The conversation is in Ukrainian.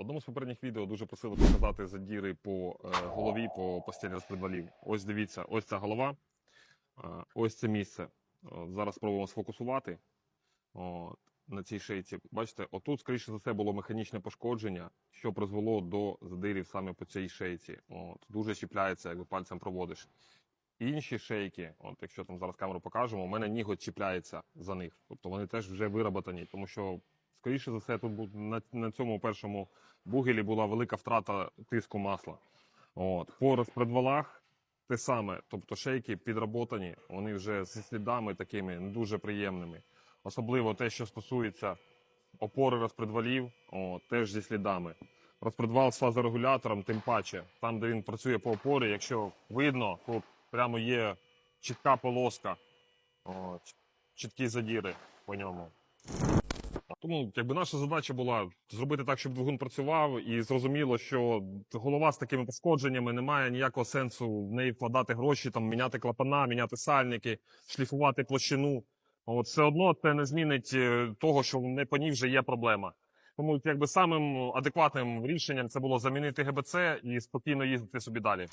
Одному з попередніх відео дуже просили показати задіри по е, голові по постелі розпредвалів. Ось дивіться, ось ця голова, е, ось це місце. От, зараз спробуємо сфокусувати от, на цій шийці. Бачите, отут, скоріше за все, було механічне пошкодження, що призвело до задирів саме по цій шейці. От, дуже чіпляється, якби пальцем проводиш. Інші шейки, от якщо там зараз камеру покажемо, у мене ніготь чіпляється за них. Тобто вони теж вже вироботані, тому що, скоріше за все, тут на, на цьому першому бугелі була велика втрата тиску масла. От. По розпредвалах те саме, тобто шейки підроботані, вони вже зі слідами такими не дуже приємними. Особливо те, що стосується опори розпредвалів, от, теж зі слідами. Розпредвал з фазорегулятором, тим паче, там, де він працює по опорі, якщо видно, тут прямо є чітка полоска, от, чіткі задіри по ньому. Тому якби наша задача була зробити так, щоб двигун працював, і зрозуміло, що голова з такими пошкодженнями немає ніякого сенсу в неї вкладати гроші, там міняти клапана, міняти сальники, шліфувати площину. От все одно це не змінить е, того, що не по ній вже є проблема. Тому якби самим адекватним рішенням це було замінити ГБЦ і спокійно їздити собі далі.